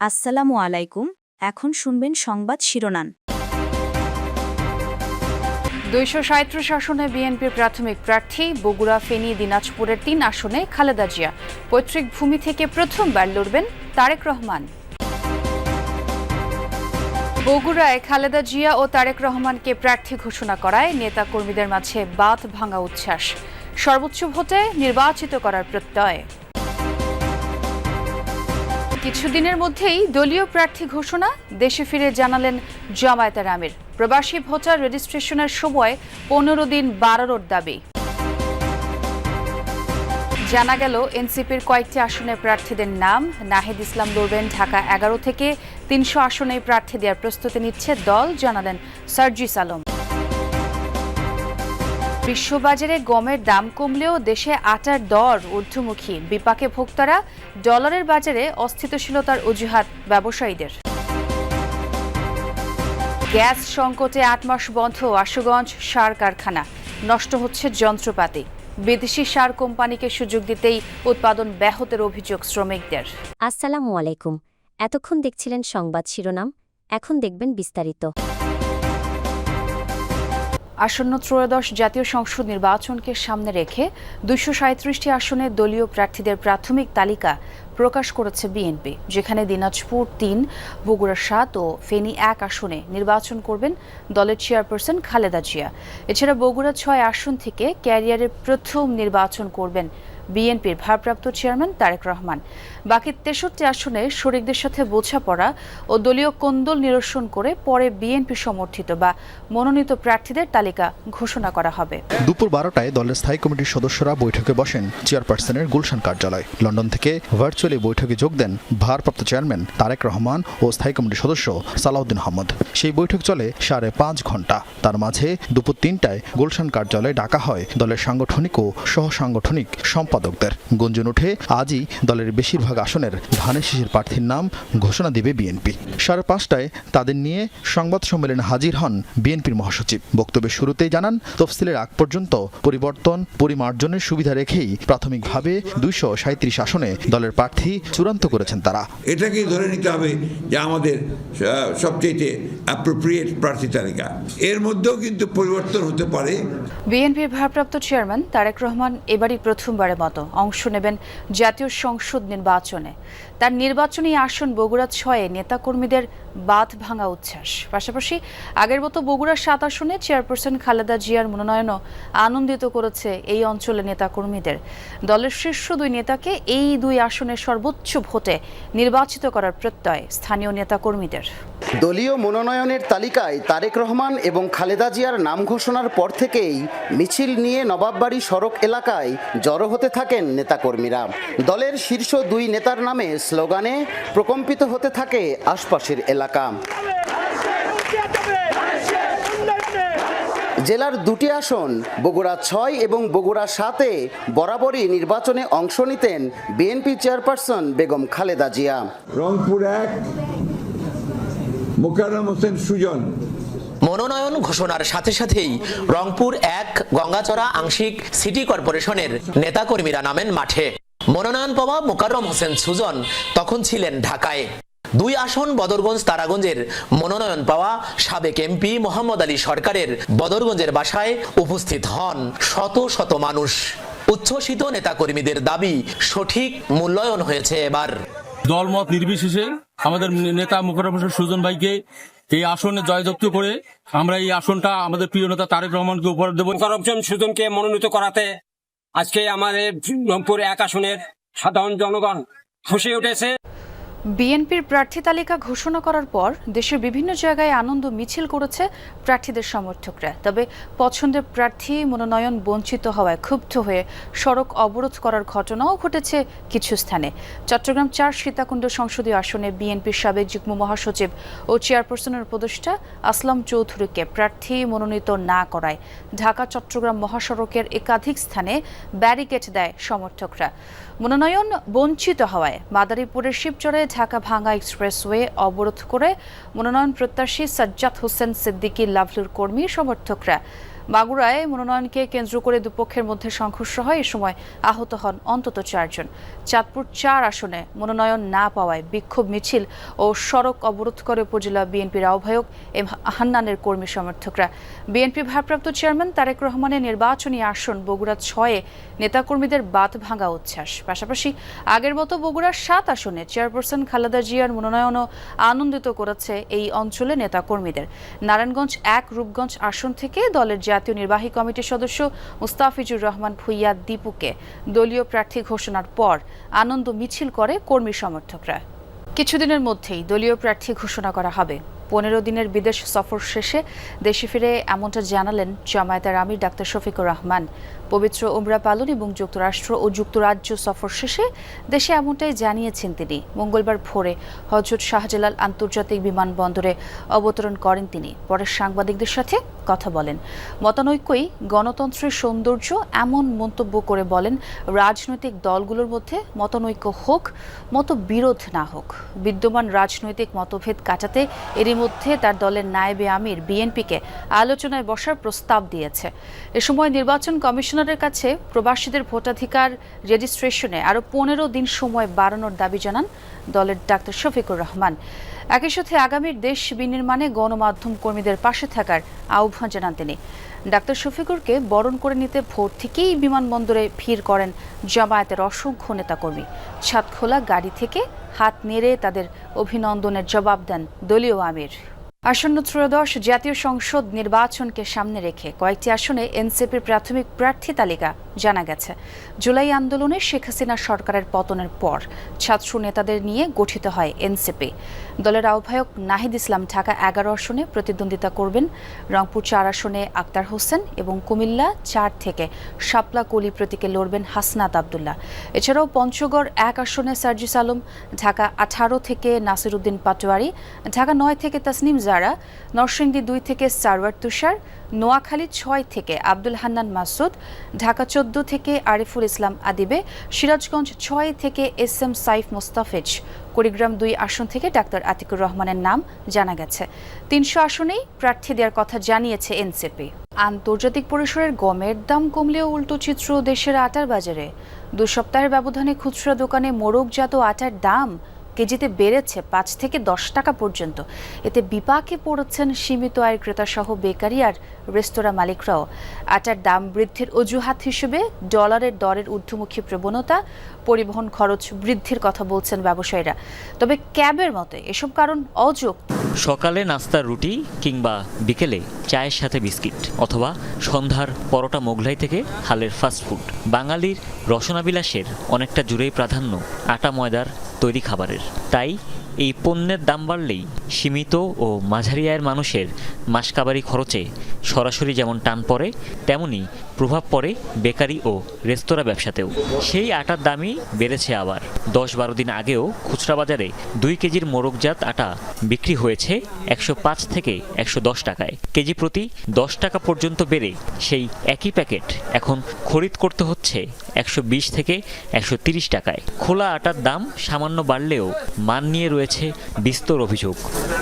আসসালামু আলাইকুম, এখন শুনবেন সংবাদ শিরোনাম। দুইশো সাঁত্রিশ আসনে বিএনপির প্রাথমিক প্রার্থী, বগুড়া, ফেনী, দিনাজপুরের তিন আসনে খালেদা জিয়া। পৈতৃক ভূমি থেকে প্রথমবার লড়বেন তারেক রহমান। বগুড়ায় খালেদা জিয়া ও তারেক রহমানকে প্রার্থী ঘোষণা করায় নেতা কর্মীদের মাঝে বাঁধ ভাঙা উচ্ছ্বাস। সর্বোচ্চ ভোটে নির্বাচিত করার প্রত্যয়। কিছুদিনের মধ্যেই দলীয় প্রার্থী ঘোষণা, দেশে ফিরে জানালেন জামায়াতের আমির। প্রবাসী ভোটার রেজিস্ট্রেশনের সময় পনেরো দিন বাড়ানোর দাবি। জানা গেল, এনসিপির কয়েকটি আসনে প্রার্থীদের নাম। নাহিদ ইসলাম লড়বেন ঢাকা এগারো থেকে তিনশো আসনে প্রার্থী দেওয়ার প্রস্তুতি নিচ্ছে দল, জানালেন সার্জিস আলম। বিশ্ববাজারে গমের দাম কমলেও দেশে আটার দর ঊর্ধ্বমুখী। বিপাকে ভোক্তারা ডলারের বাজারে অস্থিতিশীলতার অজুহাত ব্যবসায়ীদের। গ্যাস সংকটে আট মাস বন্ধ আশুগঞ্জ সার কারখানা। নষ্ট হচ্ছে যন্ত্রপাতি। বিদেশি সার কোম্পানিকে সুযোগ দিতেই উৎপাদন ব্যাহতের অভিযোগ শ্রমিকদের। আসসালামু আলাইকুম। এতক্ষণ দেখছিলেন সংবাদ শিরোনাম। এখন দেখবেন বিস্তারিত। আসন্ন ত্রয়োদশ জাতীয় সংসদ নির্বাচনকে সামনে রেখে দুইশো সাঁত্রিশটি আসনে দলীয় প্রার্থীদের প্রাথমিক তালিকা প্রকাশ করেছে বিএনপি, যেখানে দিনাজপুর তিন, বগুড়া সাত ও ফেনী এক আসনে নির্বাচন করবেন দলের চেয়ারপারসন খালেদা জিয়া। এছাড়া বগুড়া ছয় আসন থেকে ক্যারিয়ারের প্রথম নির্বাচন করবেন বিএনপির ভারপ্রাপ্ত চেয়ারম্যান তারেক রহমান। বাকি তেষট্টি আসনে শরিকদের সাথে বোঝাপড়া ও দলীয় কোন্দল নিরসন করে পরে বিএনপি সমর্থিত বা মনোনীত প্রার্থীদের তালিকা ঘোষণা করা হবে। দুপুর বারোটায় দলের স্থায়ী কমিটির সদস্যরা বৈঠকে বসেন চেয়ারপারসনের গুলশান কার্যালয়। লন্ডন থেকে ভার্চুয়ালি বৈঠকে যোগ দেন ভারপ্রাপ্ত চেয়ারম্যান তারেক রহমান ও স্থায়ী কমিটির সদস্য সালাউদ্দিন আহমদ। সেই বৈঠক চলে সাড়ে পাঁচ ঘণ্টা তার মাঝে দুপুর তিনটায় গুলশান কার্যালয়ে ডাকা হয় দলের সাংগঠনিক ও সহ সাংগঠনিক সম্পাদকদের। গুঞ্জন উঠে আজই দলের বেশিরভাগ আসনের ধানের শীষের প্রার্থীর নাম ঘোষণা দেবে বিএনপি। সাড়ে পাঁচটায় তাদের নিয়ে সংবাদ সম্মেলনে হাজির হন বিএনপির মহাসচিব। বক্তব্যের শুরুতেই জানান তফসিলের আগ পর্যন্ত পরিবর্তন পরিমার্জনের সুবিধা রেখেই প্রাথমিকভাবে দুইশো সাঁত্রিশ আসনে দলের প্রার্থী চূড়ান্ত করেছেন তারা। এটাকেই ধরে নিতে হবে যে আমাদের সবচেয়ে অ্যাপ্রোপ্রিয়েট প্রার্থী তালিকা। এর মধ্যেও কিন্তু পরিবর্তন হতে পারে। বিএনপির ভারপ্রাপ্ত চেয়ারম্যান তারেক রহমান এবারই প্রথমবারের মতো অংশ নেবেন জাতীয় সংসদ নির্বাচনে। তার নির্বাচনী আসন বগুড়া ছয়ে নেতাকর্মীদের বাঁধ ভাঙা উচ্ছ্বাস। পাশাপাশি আগের মতো বগুড়া সাত আসনে চেয়ারপারসন খালেদা জিয়ার মনোনয়নও আনন্দিত করেছে এই অঞ্চলের নেতাকর্মীদের। দলের শীর্ষ দুই নেতাকে এই দুই আসনে সর্বোচ্চ ভোটে নির্বাচিত করার প্রত্যয় স্থানীয় নেতাকর্মীদের। দলীয় মনোনয়নের তালিকায় তারেক রহমান এবং খালেদা জিয়ার নাম ঘোষণার পর থেকেই মিছিল নিয়ে নবাববাড়ি সড়ক এলাকায় জড়ো হতে থাকেন নেতাকর্মীরা। দলের শীর্ষ দুই নেতার নামে স্লোগানে প্রকম্পিত হতে থাকে আশপাশের এলাকা। জেলার দুটি আসন, বগুড়া ছয় এবং বগুড়া সাতে বরাবরই নির্বাচনে অংশ নিতেন বিএনপি চেয়ারপারসন বেগম খালেদা জিয়া। রংপুর এক, মোকাররম হোসেন সুজন। মনোনয়ন ঘোষণার সাথে সাথেই রংপুর এক, গঙ্গাচড়া আংশিক সিটি কর্পোরেশনের নেতাকর্মীরা নামেন মাঠে। মনোনয়ন পাওয়া মোকাররম হোসেন সুজন তখন ছিলেন ঢাকায়। দুই আসন বদরগঞ্জ তারাগঞ্জের মনোনয়ন পাওয়া সাবেক এমপি মোহাম্মদ আলী সরকারের বদরগঞ্জের বাসায় উপস্থিত হন শত শত মানুষ। উচ্ছ্বসিত নেতাকর্মীদের দাবি, সঠিক মূল্যায়ন হয়েছে এবার। দলমত নির্বিশেষে আমাদের নেতা মুখরম সুজন ভাইকে এই আসনে জয়যুক্ত করে আমরা এই আসনটা আমাদের প্রিয় নেতা তারেক রহমানকে উপহার দেবো। করমচন্দ সুজনকে মনোনীত করাতে আজকে আমাদের রংপুর এক আসনের সাধারণ জনগণ, খুশি উঠেছে। বিএনপির প্রার্থী তালিকা ঘোষণা করার পর দেশের বিভিন্ন জায়গায় আনন্দ মিছিল করেছে প্রার্থীদের সমর্থকরা। তবে পছন্দের প্রার্থী মনোনয়ন বঞ্চিত হওয়ায় ক্ষুব্ধ হয়ে সড়ক অবরোধ করার ঘটনাও ঘটেছে কিছু স্থানে। চট্টগ্রাম চার সীতাকুণ্ড সংসদীয় আসনে বিএনপির সাবেক যুগ্ম মহাসচিব ও চেয়ারপারসনের উপদেষ্টা আসলাম চৌধুরীকে প্রার্থী মনোনীত না করায় ঢাকা চট্টগ্রাম মহাসড়কের একাধিক স্থানে ব্যারিকেড দেয় সমর্থকরা। মনোনয়ন বঞ্চিত হওয়ায় মাদারীপুরের শিবচরে ঢাকা ভাঙ্গা এক্সপ্রেসওয়ে অবরোধ করে মনোনয়ন প্রত্যাশী সাজ্জাদ হোসেন সিদ্দিকী লাভলুর কর্মী সমর্থকরা। মাগুরায় মনোনয়নকে কেন্দ্র করে দুপক্ষের মধ্যে সংঘর্ষ হয়। এ সময় আহত হন অন্তত চারজন। চাঁদপুর চার আসনে মনোনয়ন না পাওয়ায় বিক্ষোভ মিছিল ও সড়ক অবরোধ করে উপজেলা বিএনপির আহ্বায়ক এম হান্নানের কর্মী সমর্থকরা। বিএনপি ভারপ্রাপ্ত চেয়ারম্যান তারেক রহমানের নির্বাচনী আসন বগুড়া ছয়ে নেতাকর্মীদের বাদ ভাঙা উচ্ছ্বাস। পাশাপাশি আগের মতো বগুড়ার সাত আসনে চেয়ারপারসন খালেদা জিয়ার মনোনয়নও আনন্দিত করেছে এই অঞ্চলে নেতাকর্মীদের। নারায়ণগঞ্জ এক, রূপগঞ্জ আসন থেকে দলের জাতীয় নির্বাহী কমিটির সদস্য মুস্তাফিজুর রহমান ভুইয়া দীপুকে দলীয় প্রার্থী ঘোষণার পর আনন্দ মিছিল করে কর্মী সমর্থকরা। কিছুদিনের মধ্যেই দলীয় প্রার্থী ঘোষণা করা হবে। পনেরো দিনের বিদেশ সফর শেষে দেশে ফিরে এমনটা জানালেন জামায়াতের আমির ডাক্তার শফিকুর রহমান। পবিত্র উমরা পালন এবং যুক্তরাষ্ট্র ও যুক্তরাজ্য সফর শেষে দেশে এমনটাই জানিয়েছেন তিনি। মঙ্গলবার ভোরে হজরত শাহজালাল আন্তর্জাতিক বিমানবন্দরে অবতরণ করেন তিনি। পরে সাংবাদিকদের সাথে কথা বলেন। মতানৈক্যই গণতন্ত্রের সৌন্দর্য এমন মন্তব্য করে বলেন, রাজনৈতিক দলগুলোর মধ্যে মতানৈক্য হোক, মতবিরোধ না হোক। বিদ্যমান রাজনৈতিক মতভেদ কাটাতে এরই মধ্যে তার দলের নায়েবে আমির বিএনপিকে আলোচনায় বসার প্রস্তাব দিয়েছে। এ সময় নির্বাচন কমিশনারের কাছে প্রবাসীদের ভোটাধিকার রেজিস্ট্রেশনে আরও পনেরো দিন সময় বাড়ানোর দাবি জানান দলের ডাক্তার শফিকুর রহমান। একই সাথে আগামীর দেশ বিনির্মাণে গণমাধ্যম কর্মীদের পাশে থাকার আহ্বান জানান তিনি। ডাক্তার শফিকুরকে বরণ করে নিতে ভোর থেকেই বিমানবন্দরে ভিড় করেন জামায়াতের অসংখ্য নেতাকর্মী। ছাদ খোলা গাড়ি থেকে হাত নেড়ে তাদের অভিনন্দনের জবাব দেন দলীয় আমির। আসন্ন ত্রয়োদশ জাতীয় সংসদ নির্বাচনকে সামনে রেখে কয়েকটি আসনে এনসিপির প্রাথমিক প্রার্থী তালিকা জানা গেছে। জুলাই আন্দোলনে শেখ হাসিনা সরকারের পতনের পর ছাত্র নেতাদের নিয়ে গঠিত হয় এনসিপি। দলের আহ্বায়ক নাহিদ ইসলাম ঢাকা এগারো আসনে প্রতিদ্বন্দ্বিতা করবেন। রংপুর চার আসনে আক্তার হোসেন এবং কুমিল্লা চার থেকে শাপলা কলি প্রতীকে লড়বেন হাসনাত আবদুল্লাহ। এছাড়াও পঞ্চগড় এক আসনে সার্জিস আলম, ঢাকা আঠারো থেকে নাসিরুদ্দিন পাটোয়ারি, ঢাকা নয় থেকে তাসনিম জারা, নরসিংদী দুই থেকে সারওয়ার তুষার নোয়াখালী ছয় থেকে আব্দুল হান্নান মাসুদ, ঢাকা চোদ্দ থেকে আরিফুল ইসলাম আদিবে, সিরাজগঞ্জ ছয় থেকে এস এম সাইফ মোস্তাফিজ, কুড়িগ্রাম দুই আসন থেকে ডাক্তার আতিকুর রহমানের নাম জানা গেছে। তিনশো আসনেই প্রার্থী দেওয়ার কথা জানিয়েছে এনসিপি। আন্তর্জাতিক পরিসরের গমের দাম কমলেও উল্টো চিত্র দেশের আটার বাজারে। দু সপ্তাহের ব্যবধানে খুচরা দোকানে মোরগজাত আটার দাম কেজিতে বেড়েছে পাঁচ থেকে দশ টাকা পর্যন্ত। এতে বিপাকে পড়েছেন সীমিত আয়ের ক্রেতাসহ বেকারি আর রেস্তোরাঁ মালিকরাও। আটার দাম বৃদ্ধির অজুহাত হিসেবে ডলারের দরের ঊর্ধ্বমুখী প্রবণতা, পরিবহন খরচ বৃদ্ধির কথা বলছেন ব্যবসায়ীরা। তবে ক্যাবের মতে এসব কারণ অযৌক্তিক। সকালে নাস্তার রুটি কিংবা বিকেলে চায়ের সাথে বিস্কিট অথবা সন্ধ্যার পরোটা মোগলাই থেকে হালের ফাস্টফুড বাঙালির রসনাবিলাসের অনেকটা জুড়েই প্রাধান্য আটা ময়দার তৈরি খাবারের। তাই এই পণ্যের দাম বাড়লেই সীমিত ও মাঝারি আয়ের মানুষের মাসকাবারি খরচে সরাসরি যেমন টান পড়ে, তেমনি প্রভাব পড়ে বেকারি ও রেস্তোরাঁ ব্যবসাতেও। সেই আটার দামই বেড়েছে আবার। দশ বারো দিন আগেও খুচরা বাজারে দুই কেজির মোরগজাত আটা বিক্রি হয়েছে একশো পাঁচ থেকে একশো দশ টাকায়। কেজি প্রতি দশ টাকা পর্যন্ত বেড়ে সেই একই প্যাকেট এখন খরিদ করতে হচ্ছে একশো বিশ থেকে একশো তিরিশ টাকায়। খোলা আটার দাম সামান্য বাড়লেও মান নিয়ে রয়েছে বিস্তর অভিযোগ।